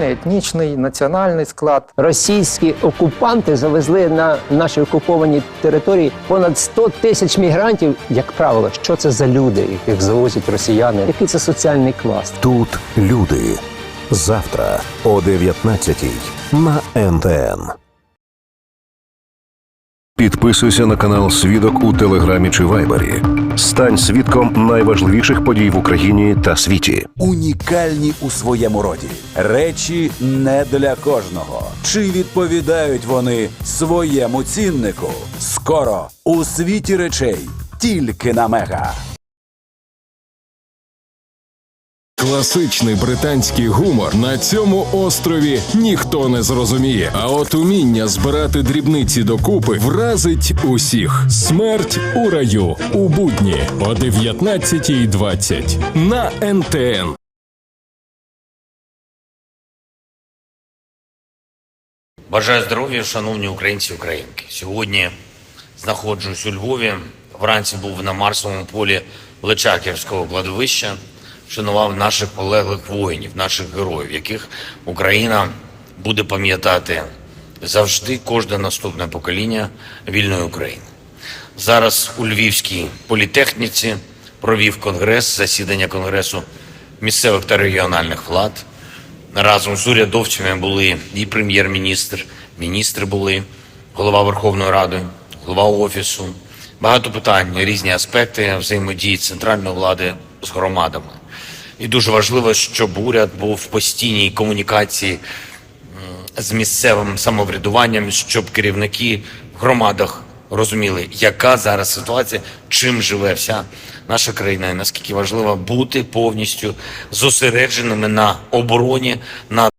етнічний, національний склад. Російські окупанти завезли на наші окуповані території понад 100 тисяч мігрантів. Як правило, що це за люди, яких завозять росіяни? Який це соціальний клас? Тут люди. Завтра о 19-й на НТН. Підписуйся на канал Свідок у Телеграмі чи Вайбері. Стань свідком найважливіших подій в Україні та світі. унікальні у своєму роді. Речі не для кожного. Чи відповідають вони своєму ціннику? Скоро у світі речей тільки на мега. Класичний британський гумор на цьому острові ніхто не зрозуміє. А от уміння збирати дрібниці докупи вразить усіх. Смерть у раю у будні о 19.20 на НТН. Бажаю здоров'я, шановні українці і українки. Сьогодні знаходжусь у Львові. Вранці був на Марсовому полі Личаківського кладовища, вшанував наших полеглих воїнів, наших героїв, яких Україна буде пам'ятати завжди кожне наступне покоління вільної України. Зараз у Львівській політехніці провів конгрес, засідання конгресу місцевих та регіональних влад. Разом з урядовцями були і прем'єр-міністр, міністри були, голова Верховної Ради, голова офісу. Багато питань, різні аспекти взаємодії центральної влади з громадами. І дуже важливо, щоб уряд був в постійній комунікації з місцевим самоврядуванням, щоб керівники в громадах розуміли, яка зараз ситуація, чим живе вся наша країна, і наскільки важливо бути повністю зосередженими на обороні, на